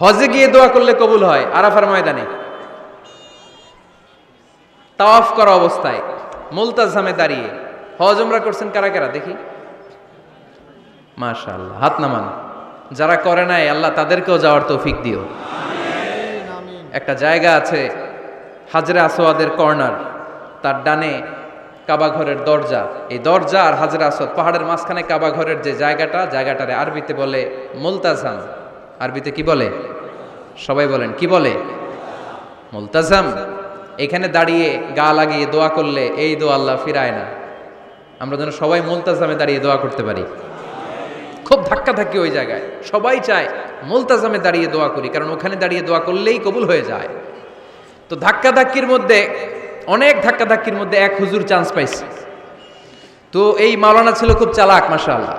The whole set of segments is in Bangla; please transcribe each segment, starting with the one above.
হজে গিয়ে দোয়া করলে কবুল হয়, আরাফার ময়দানে। তাওয়াফ করা অবস্থায় মুলতাজামে দাঁড়িয়ে। হজ উমরা করছেন কারা কারা? দেখি। মাশাআল্লাহ, হাত নামান। যারা করে নাই, আল্লাহ তাদেরকেও যাওয়ার তৌফিক দিও। একটা জায়গা আছে, হাজরা আসোয়াদের কর্নার। তার ডানে কাবা ঘরের দরজা। এই দরজা আর হাজরে আসোয়াদ পাহাড়ের মাঝখানে কাবা ঘরের যে জায়গাটা, জায়গাটারে আরবিতে বলে মুলতাজাম আরবিতে কি বলে? সবাই বলেন, কি বলে? মুলতাজাম। এখানে দাঁড়িয়ে গা লাগিয়ে দোয়া করলে এই দোয়া আল্লাহ ফিরায় না। আমরা যেন সবাই মুলতাজামে দাঁড়িয়ে দোয়া করতে পারি। খুব ধাক্কা ধাক্কি ওই জায়গায়। সবাই চায় মুলতাজামে দাঁড়িয়ে দোয়া করি, কারণ ওখানে দাঁড়িয়ে দোয়া করলেই কবুল হয়ে যায়। তো ধাক্কা ধাক্কির মধ্যে, অনেক ধাক্কা ধাক্কির মধ্যে এক হুজুর চান্স পাইছে। তো এই মাওলানা ছিল খুব চালাক, মাশাআল্লাহ।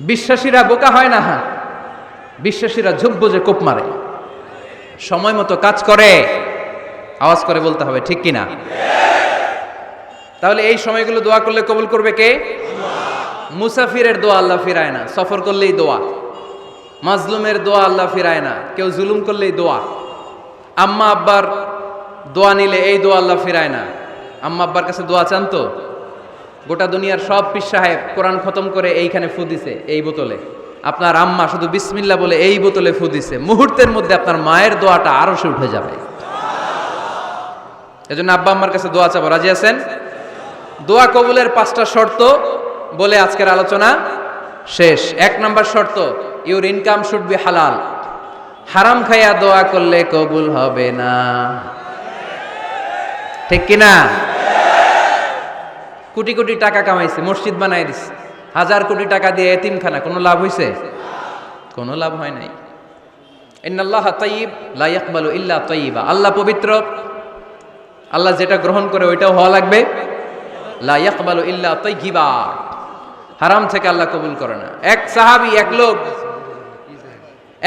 বিশ্বাসীরা বোকা হয় না হ্যাঁ। বিশ্বাসীরা ঝুঁকবো যে কোপ মারে। সময় মতো কাজ করে, আওয়াজ করে বলতে হবে, ঠিক কিনা? তাহলে এই সময়গুলো দোয়া করলে কবুল করবে কে? মুসাফিরের দোয়া আল্লাহ ফিরায় না, সফর করলেই দোয়া। মাজলুমের দোয়া আল্লাহ ফিরায় না, কেউ জুলুম করলেই দোয়া। আম্মা আব্বার দোয়া নিলে এই দোয়া আল্লাহ ফিরায় না। আম্মা আব্বার কাছে দোয়া চান তো? গোটা দুনিয়ার সব পিস সাহেব কোরআন খতম করে এইখানে ফু দিছে, এই বোতলে। আপনার আম্মা শুধু বিসমিল্লা বলে এই বোতলে ফু দিছে। মুহূর্তের মধ্যে আপনার মায়ের দোয়াটা আরও সে উঠে যাবে। এজন্য আব্বা আম্মার কাছে দোয়া চাবো। রাজি আছেন? দোয়া কবুলের পাঁচটা শর্ত বলে আজকের আলোচনা শেষ। এক নম্বর শর্ত ইউর ইনকাম শুড বি হালাল হারাম খাইয়া দোয়া করলে কবুল হবে না। ঠিক কিনা? কোটি কোটি টাকা কামাইছে, মসজিদ বানাই দিছে। হাজার কোটি টাকা দিয়ে এতিমখানা, কোনো লাভ হইছে? কোনো লাভ হয় নাই। ইন্নাল্লাহ তাইব লা ইয়াকবালু ইল্লা তাইবা আল্লাহ পবিত্র, আল্লাহ যেটা গ্রহণ করে ওইটাও হওয়া লাগবে। লা ইয়াকবালু ইল্লা তাইয়িবা। হারাম থেকে আল্লাহ কবুল করে না। এক সাহাবি, এক লোক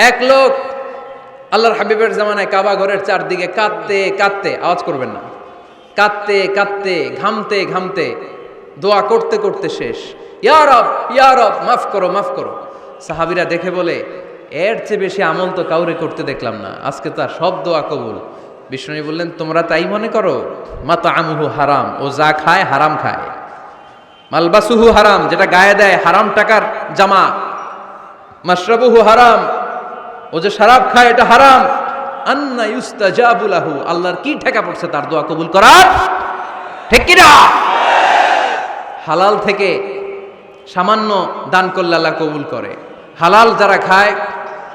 এক লোক আল্লাহর হাবিবের জামানায় কাবা ঘরের চারদিকে কাঁদতে কাঁদতে, আওয়াজ করবেন না, কাঁদতে কাঁদতে, ঘামতে ঘামতে দোয়া করতে করতে শেষ। ইয়ারব ইয়ারব মাফ করো মাফ করো। সাহাবিরা দেখে বলে, এর চেয়ে বেশি আমল তো কাউরে করতে দেখলাম না। আজকে তার সব দোয়া কবুল। বিষ্ণু বললেন, তোমরা তাই মনে করো? মাতা আমুহু হারাম। ও যা খায়, হারাম খায়। মালবাসুহু হারাম, যেটা গায়ে দেয়, হারাম টাকার জামা। মাশরাবুহু হারাম। ও যে শরাব খায়, এটা হারাম। আন্না ইউস্তাজাবুলাহু আল্লাহর কি ঠেকা পড়ছে তার দোয়া কবুল করার? ঠিক কি না হালাল থেকে সামান্য দান করলে আল্লাহ কবুল করে। হালাল যারা খায়,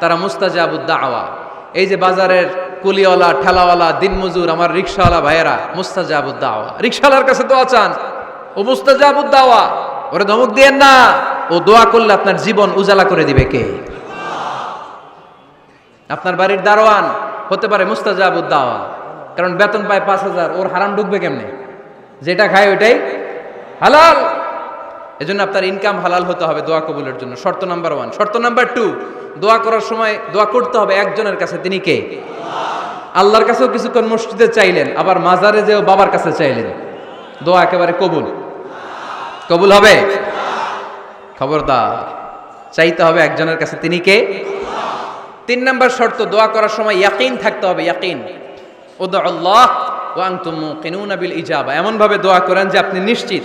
তারা মুস্তাজা মুস্তাজাবুদ্দা আওয়া এই যে বাজারের কুলিওয়ালা, ঠেলাওয়ালা, দিনমজুর, আমার রিক্সাওয়ালা ভাইয়েরা মুস্তাজা মুস্তাজাবুদ্দা আওয়া রিক্সাওয়ালার কাছে দোয়া চান, ও মুস্তাজাবুদ্দা আওয়া ওরে ধমক দিয়েন না। ও দোয়া করলে আপনার জীবন উজালা করে দিবে কে? আপনার বাড়ির দারোয়ান হতে পারে মুস্তাজাবুদ্দাওয়া কারণ বেতন পায় পাঁচ হাজার, ওর হারাম ঢুকবে কেমনে? যেটা খায় ওইটাই হালাল। এজন্য আপনার ইনকাম হালাল হতে হবে দোয়া কবুলের জন্য। শর্ত নাম্বার ওয়ান শর্ত নাম্বার টু দোয়া করার সময় দোয়া করতে হবে একজনের কাছে, তিনি কে? আল্লাহর কাছেও কিছুক্ষণ মসজিদে চাইলেন, আবার মাজারে যেও বাবার কাছে চাইলেন। দোয়া একেবারে কবুল। কবুল হবে? খবরদার। চাইতে হবে একজনের কাছে, তিনি কে? তিন নাম্বার শর্ত, দোয়া করার সময় ইয়াকিন থাকতে হবে, ইয়াকিন। ওদা আল্লাহ ইজাবা। এমন ভাবে দোয়া করেন যে আপনি নিশ্চিত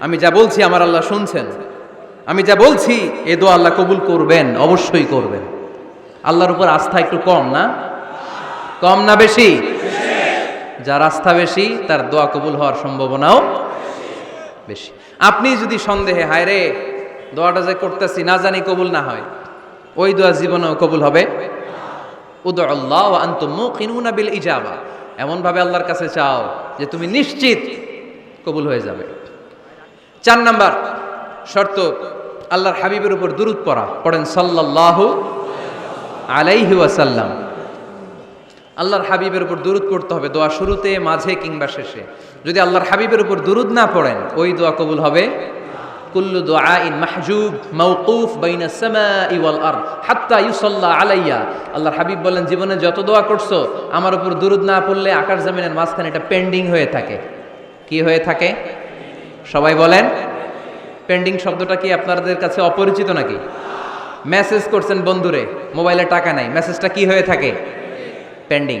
আমি যা বলছি আমার আল্লাহ শুনছেন। আমি যা বলছি এ দোয়া আল্লাহ কবুল করবেন, অবশ্যই করবেন। আল্লাহর উপর আস্থা একটু কম না? কম না বেশি? যার আস্থা বেশি, তার দোয়া কবুল হওয়ার সম্ভাবনাও বেশি। আপনি যদি সন্দেহে, হায় রে, দোয়াটা যে করতেছি, না জানি কবুল না হয়, ওই দোয়া জীবনেও কবুল হবে। উদু আল্লাহ বিল ইজাবা। এমনভাবে আল্লাহর কাছে চাও যে তুমি নিশ্চিত কবুল হয়ে যাবে। চার নাম্বার, শর্ত, আল্লাহর হাবিবের উপর দুরুদ পড়া। পড়েন সাল্লাল্লাহু আলাইহি ওয়াসাল্লাম। আল্লাহর হাবিবের উপর দুরুদ পড়তে হবে দোয়া শুরুতে, মাঝে কিংবা শেষে। যদি আল্লাহর হাবিবের উপর দুরুদ না পড়েন, ওই দোয়া কবুল হবে কুল্লু দুআইন মাহজুব, মাওকুফ বাইনা সামাই ওয়াল আরদ, হাত্তা ইউসাল্লা আলাইয়া। আল্লাহর হাবিব বলেন, জীবনে যত দোয়া করছ, আমার উপর দুরুদ না পড়লে আকাশ জামিনের মাঝখানে এটা পেন্ডিং হয়ে থাকে। কি হয়ে থাকে? সবাই বলেন পেন্ডিং শব্দটা কি আপনাদের কাছে অপরিচিত নাকি? মেসেজ করছেন বন্ধুরে, মোবাইলে টাকা নাই মেসেজটা কি হয়ে থাকে? পেন্ডিং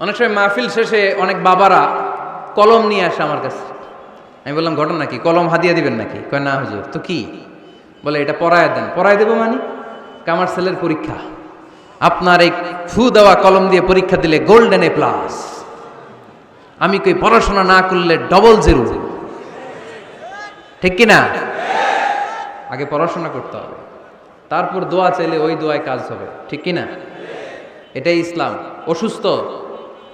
অনেক সময় মাহফিল শেষে অনেক বাবারা কলম নিয়ে আসে আমার কাছে। আমি বললাম, ঘটনা কি কলম হাদিয়া দিবেন নাকি? কয়, না হুজুর। তো কি? বলে, এটা পড়ায় দেন। পড়ায় দেবো মানে? কামার সেলের পরীক্ষা। আপনার এই ফু দেওয়া কলম দিয়ে পরীক্ষা দিলে গোল্ডেন এ প্লাস। আমি কই, পড়াশোনা না করলে ডবল জিরো? ঠিক কি না? আগে পড়াশোনা করতে হবে। তারপর দোয়া চাইলে ওই দোয়ায় কাজ হবে। ঠিক কি না? এটাই ইসলাম। অসুস্থ?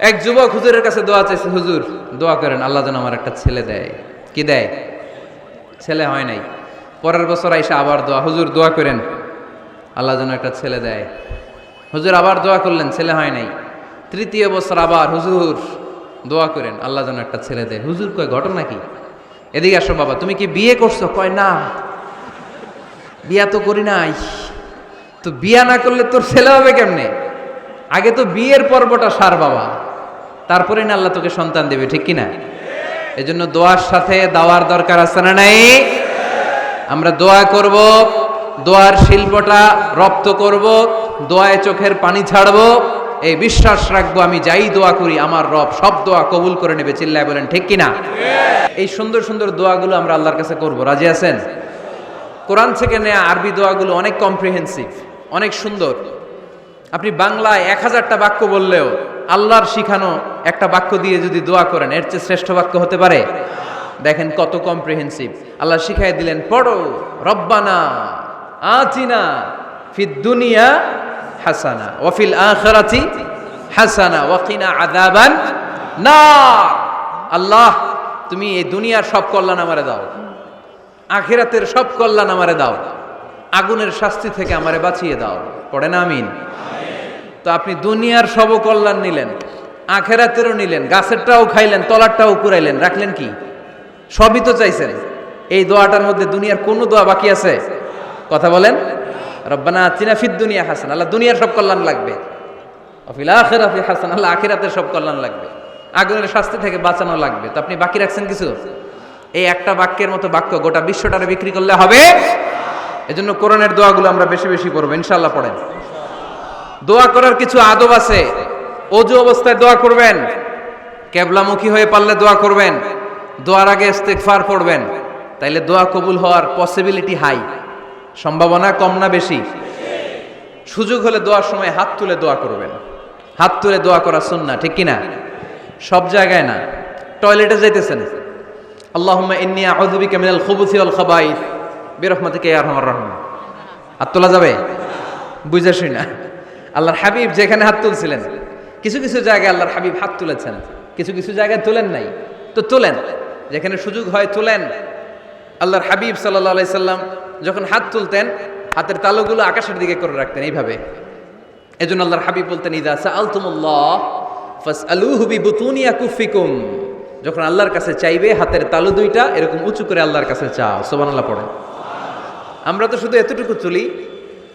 এক যুবক হুজুরের কাছে দোয়া চাইছে, হুজুর, দোয়া করেন, আল্লাহ যেন আমার একটা ছেলে দেয়। কি দেয়? ছেলে হয় নাই। পরের বছর আইসা আবার দোয়া, হুজুর, দোয়া করেন, আল্লাহ যেন একটা ছেলে দেয়। হুজুর আবার দোয়া করলেন, ছেলে হয় নাই। তৃতীয় বছর আবার, হুজুর, দোয়া করেন, আল্লাহ যেন একটা ছেলে দেয়। হুজুর কয়, ঘটনা কি? এদিকে আসো বাবা, তুমি কি বিয়ে করছ? কয়, না। বিয়া তো করি নাই। তো বিয়া না করলে তোর ছেলে হবে কেমনে? আগে তো বিয়ের পর্বটা সার বাবা। তারপরে না আল্লাহ তোকে সন্তান দেবে, ঠিক কিনা? এই জন্য দোয়ার সাথে দাওয়ার দরকার আছে না নাই? আমরা দোয়া করব, দোয়ার শিল্পটা রপ্ত করব, দোয়ায় চোখের পানি ছাড়বো, এই বিশ্বাস রাখব আমি, যাই দোয়া করি, আমার রব সব দোয়া কবুল করে নেবে, চিল্লায় বলেন, ঠিক কিনা? এই সুন্দর সুন্দর দোয়াগুলো আমরা আল্লাহর কাছে করব, রাজি আছেন? কোরআন থেকে নেয়া আরবি দোয়াগুলো অনেক কম্প্রিহেন্সিভ অনেক সুন্দর। আপনি বাংলায় এক হাজারটা বাক্য বললেও আল্লাহর শিখানো একটা বাক্য দিয়ে যদি দোয়া করেন, এর চেয়ে শ্রেষ্ঠ বাক্য হতে পারে? দেখেন কত কম্প্রিহেন্সিভ আল্লাহ শিখাই দিলেন, পড়ো, রব্বানা আচিনা ফিদ দুনিয়া হাসানা ওয়াফিল আখিরাতি হাসানা ওয়াকিনা আযাবান না আল্লাহ, তুমি এই দুনিয়ার সব কল্যাণ আমারে দাও, আখিরাতের সব কল্যাণ আমারে দাও, আগুনের শাস্তি থেকে আমারে বাঁচিয়ে দাও। পড়ে না আমিন। তো আপনি দুনিয়ার সব কল্যাণ নিলেন, আখেরাতেরও নিলেন, গাছেরটাও খাইলেন, তলারটাও কুড়াইলেন রাখলেন কি? সবই তো চাইছেন। এই দোয়াটার মধ্যে দুনিয়ার কোনো দোয়া বাকি আছে? কথা বলেন। রব্বানা আতিনা ফিদ দুনিয়া হাসান, আল্লাহ দুনিয়ার সব কল্যাণ লাগবে। অফিল আখেরাফি হাসান, আল্লাহ আখেরাতের সব কল্যাণ লাগবে। আগুনের শাস্তি থেকে বাঁচানো লাগবে। তো আপনি বাকি রাখছেন কিছু? এই একটা বাক্যের মতো বাক্য গোটা বিশ্বটারে বিক্রি করলে হবে? এজন্য কোরআনের দোয়াগুলো আমরা বেশি বেশি করব ইনশাল্লাহ পড়েন। দোয়া করার কিছু আদব আছে। অজু অবস্থায় দোয়া করবেন। কেবলামুখী হয়ে পারলে দোয়া করবেন। দোয়ার আগে ইস্তেগফার পড়বেন। তাইলে দোয়া কবুল হওয়ার পসিবিলিটি হাই সম্ভাবনা কম না বেশি। সুযোগ হলে দোয়ার সময় হাত তুলে দোয়া করবেন। হাত তুলে দোয়া করা সুন্না ঠিক কিনা? সব জায়গায় না। টয়লেটে যাইতেছেন। আরহামার রাহিম। হাত তোলা যাবে? বুঝে শুই না আল্লাহর হাবিব যেখানে হাত তুলছিলেন। কিছু কিছু জায়গায় আল্লাহর হাবিব হাত তুলেছেন। কিছু কিছু জায়গায় তোলেন নাই। তো তোলেন। যেখানে সুযোগ হয় তোলেন। আল্লাহর হাবিব সাল্লাহ সাল্লাম যখন হাত তুলতেন, হাতের তালুগুলো আকাশের দিকে করে রাখতেন এইভাবে। এজন্য আল্লাহর হাবিব বলতেন, ইদা সাআলতুমুল্লাহ ফাসআলুহু কুফিকুম যখন আল্লাহর কাছে চাইবে, হাতের তালু দুইটা এরকম উঁচু করে আল্লাহর কাছে চাও। সুবহানাল্লাহ পড়ে আমরা তো শুধু এতটুকু তুলি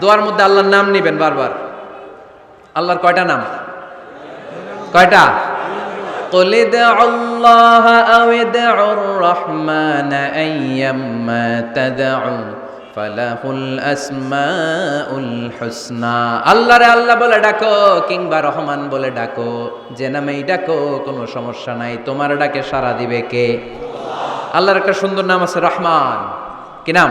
দোয়ার মধ্যে আল্লাহর নাম নিবেন বারবার আল্লাহর কয়টা নাম কয়টা قل ادعوا الله أو ادعوا الرحمن أيما تدعوا فله الأسماء الحسنى আল্লাহ রে আল্লাহ বলে ডাকো কিংবা রহমান বলে ডাকো যে নামেই ডাকো কোনো সমস্যা নাই তোমার ডাকে সারা দিবে কে আল্লাহর একটা সুন্দর নাম আছে রহমান কি নাম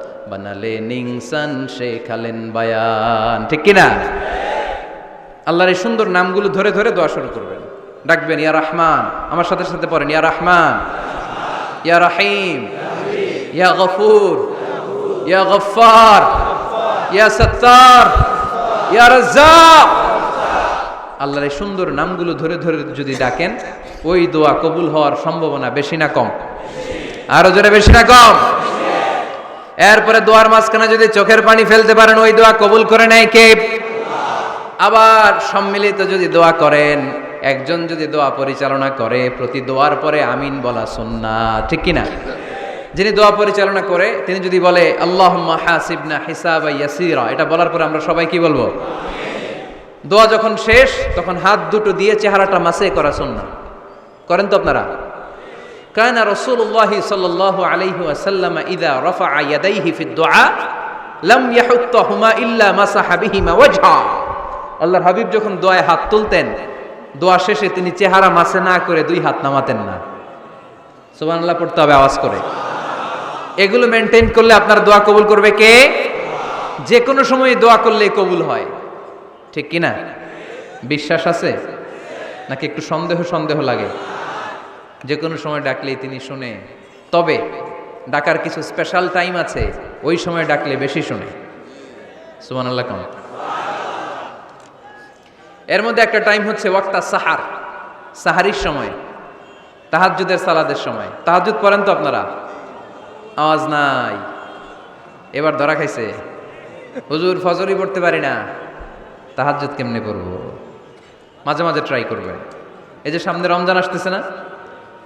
বানালেন ইনসান শেখালেন বায়ান। ঠিক কিনা? আল্লাহর এই সুন্দর নামগুলো ধরে ধরে দোয়া শুরু করবেন। ডাকবেন, ইয়া রহমান। আমার সাথে সাথে পড়েন, ইয়া রহমান। ইয়া রহিম। ইয়া গফুর। ইয়া গফার ইয়া সত্তার। ইয়া রাজ্জাক। আল্লাহর এই সুন্দর নামগুলো ধরে ধরে যদি ডাকেন, ওই দোয়া কবুল হওয়ার সম্ভাবনা বেশি না কম। আরও জোরে বেশি না কম। এরপরে দোয়ার মাঝখানে যদি চোখের পানি ফেলতে পারেন, ওই দোয়া কবুল করে নেয় কে? আবার সম্মিলিত যদি দোয়া করেন, একজন যদি দোয়া পরিচালনা করে, প্রতি দোয়ার পরে আমিন বলা সুন্না ঠিক কিনা? যিনি দোয়া পরিচালনা করে, তিনি যদি বলে আল্লাহ হাসিবনা হিসাব এটা বলার পরে আমরা সবাই কি বলব? দোয়া যখন শেষ, তখন হাত দুটো দিয়ে চেহারাটা মাসে করা সুন্না করেন তো আপনারা? كان رسول الله صلى الله عليه وسلم إذا رفع يديه في الدعاء لم يحطهما إلا مسح بهما وجهه আল্লাহর হাবিব যখন দোয়ায় হাত তুলতেন দোয়া শেষে তিনি চেহারা মাসে না করে দুই হাত নামাতেন না সুবহানাল্লাহ পড়তে হবে আওয়াজ করে এগুলো মেনটেন করলে আপনার দোয়া কবুল করবে কে যে কোনো সময় দোয়া করলে কবুল হয় ঠিক কি না বিশ্বাস আছে নাকি একটু সন্দেহ সন্দেহ লাগে যে কোনো সময় ডাকলেই তিনি শুনে। তবে ডাকার কিছু স্পেশাল টাইম আছে, ওই সময় ডাকলে বেশি শুনে। সুমান আল্লাহ কম এর মধ্যে একটা টাইম হচ্ছে ওয়াক্তা সাহার সাহারির সময়, তাহাজ্জুদের সালাদের সময়। তাহাজ্জুদ পড়েন তো আপনারা? আওয়াজ নাই। এবার ধরা খাইছে। হুজুর ফজরই পড়তে পারি না। তাহাজ্জুদ কেমনে করব? মাঝে মাঝে ট্রাই করবেন। এই যে সামনে রমজান আসতেছে না?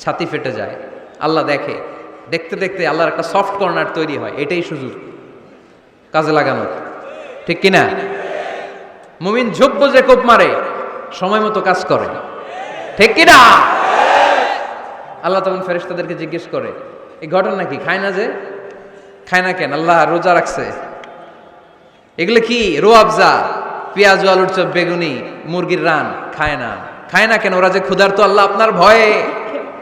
ছাতি ফেটে যায়। আল্লাহ দেখে। দেখতে দেখতে আল্লাহর একটা সফট কর্নার তৈরি হয়। এটাই সুযোগ। কাজে লাগানোর ঠিক কিনা? মুমিন ঝোপ যে কোপ মারে, সময় মতো কাজ করে। ঠিক কিনা? আল্লাহ তখন ফেরেশতাদেরকে জিজ্ঞেস করে, এই ঘটনা কি? খায় না যে? খায় না কেন? আল্লাহ রোজা রাখছে। এগুলো কি? রো আফজা, পেঁয়াজ, আলুর চপ, বেগুনি, মুরগির রান। খায় না। খায় না কেন? ওরা যে ক্ষুধার্ত আল্লাহ আপনার ভয়ে।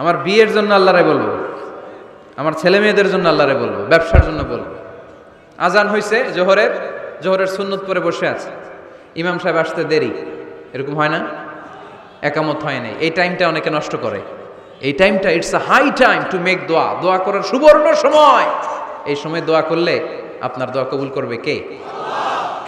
আমার বিয়ের জন্য আল্লাহরে বলব। আমার ছেলে মেয়েদের জন্য আল্লাহরে বলব। ব্যবসার জন্য বলব। আজান হয়েছে জোহরের জোহরের সুন্নত পরে বসে আছে। ইমাম সাহেব আসতে দেরি। এরকম হয় না? একামত হয় নাই। এই টাইমটা অনেকে নষ্ট করে। এই টাইমটা it's a high time to make দোয়া দোয়া করার সুবর্ণ সময়। এই সময় দোয়া করলে আপনার দোয়া কবুল করবে কে?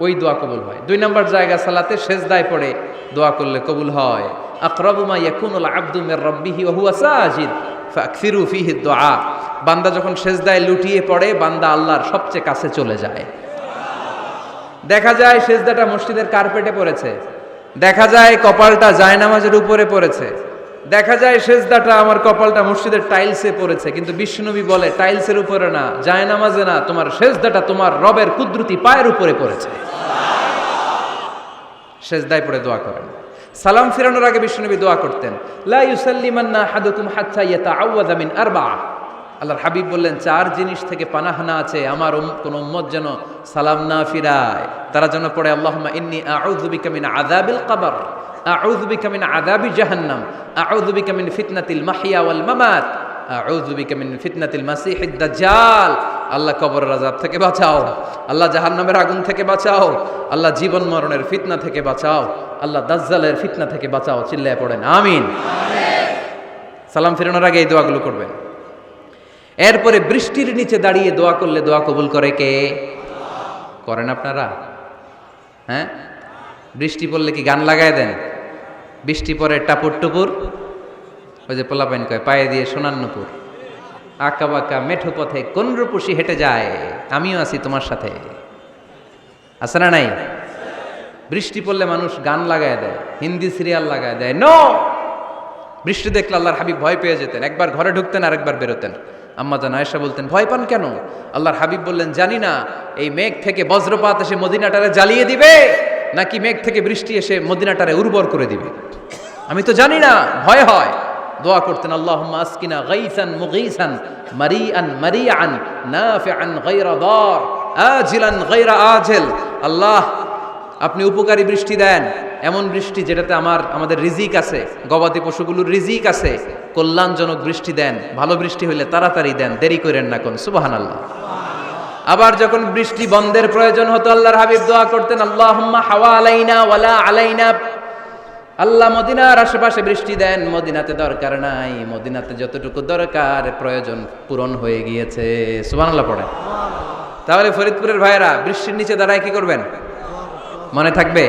ওই দোয়া কবুল হয়। দুই নম্বর জায়গা সালাতে সেজদায় পড়ে দোয়া করলে কবুল হয়। আকরাবুমা ইয়াকুনুল আব্দু মির রাব্বিহি ওয়া হুয়া সাজিদ, ফাকসিরু ফিহি দুআ বান্দা যখন সেজদায় লুটিয়ে পড়ে, বান্দা আল্লাহর সবচেয়ে কাছে চলে যায়। দেখা যায় সেজদাটা মসজিদের কার্পেটে পড়েছে। দেখা যায় কপালটা জায়নামাজের উপরে পড়েছে। দেখা যায় সেজদাটা আমার কপালটা মসজিদের টাইলসে পড়েছে, কিন্তু বিষ্ণুবী বলে, টাইলসের উপরে না, জায়নামাজে না, তোমার সেজদাটা তোমার রবের কুদরতি পায়ের উপরে পড়েছে। সেজদায় পড়ে দোয়া করেন। সালাম ফিরানোর আগে বিষ্ণুবী দোয়া করতেন, লা ইউসাল্লিমান্না হাদুকুম হাত্তা ইয়াতাআওয়াযা মিন আরবাআ। আল্লাহর হাবিব বললেন, চার জিনিস থেকে পানাহানা আছে, আমার কোন উম্মত যেন সালাম না ফিরায়। তারা যেন পড়ে, আল্লাহুম্মা ইন্নী আউযু বিকা মিন আযাবিল কবর, আউযু বিকা জাহান্নাম, আউযু বিকা মিন ফিতনাতিল মাহইয়া ওয়াল মামাত, আউযু বিকা ফিতনাতিল মাসিহিদ দাজ্জাল। আল্লাহ কবর আযাব থেকে বাঁচাও, আল্লাহ জাহান্নামের আগুন থেকে বাঁচাও, আল্লাহ জীবন মরণের ফিতনা থেকে বাঁচাও, আল্লাহ দাজ্জালের ফিতনা থেকে বাঁচাও, চিল্লায় পড়েন, আমিন। সালাম ফেরানোর আগে এই দোয়াগুলো করবেন। এরপরে বৃষ্টির নিচে দাঁড়িয়ে দোয়া করলে দোয়া কবুল করে কে? করেন আপনারা? হ্যাঁ? বৃষ্টি পড়লে কি গান লাগায় দেন? বৃষ্টি পরে টাপুর টুপুর? ওই যে পোলাপাইন কয়, পায়ে দিয়ে সোনান্নপুর আঁকা বাঁকা মেঠো পথে কোন রূপসী হেঁটে যায়? আমিও আছি তোমার সাথে। আছে না নাই? বৃষ্টি পড়লে মানুষ গান লাগায় দেয়, হিন্দি সিরিয়াল লাগায় দেয়। নো বৃষ্টি দেখলে আল্লাহর হাবিব ভয় পেয়ে যেতেন, একবার ঘরে ঢুকতেন আর একবার বেরোতেন। আম্মা জান আয়েশা বলতেন, ভয় পান কেন? আল্লাহর হাবিব বললেন, জানি না, এই মেঘ থেকে বজ্রপাত এসে মদিনাটারে জ্বালিয়ে দিবে, নাকি মেঘ থেকে বৃষ্টি এসে মদিনাটারে উর্বর করে দিবে? আমি তো জানি না, ভয় হয়। দোয়া করতেন, আল্লাহুম্মা আসকিনা গাইসান মুগীসান, মারিআন মারিআন, নাফিআন গায়রা দার, আজিলান গায়রা আজিল। আল্লাহ, আপনি উপকারী বৃষ্টি দেন। এমন বৃষ্টি যেটাতে আমার, আমাদের রিজিক আছে, গবাদি পশুগুলোর রিজিক আছে। কল্যাণজনক বৃষ্টি দেন, ভালো বৃষ্টি হইলে তাড়াতাড়ি দেন, দেরি করেন না কোন সুবাহান আল্লাহ আবার যখন বৃষ্টি বন্ধের প্রয়োজন হতো, আল্লাহর হাবিব দোয়া করতেন আল্লাহ হাওয়া আলাইনা ওয়ালা আলাইনা। আল্লাহ মদিনার আশেপাশে বৃষ্টি দেন, মদিনাতে দরকার নাই, মদিনাতে যতটুকু দরকার, প্রয়োজন পূরণ হয়ে গিয়েছে, সুবহানাল্লাহ পড়ে তাহলে ফরিদপুরের ভাইয়েরা, বৃষ্টির নিচে দাঁড়ায় কি করবেন? মনে থাকবে?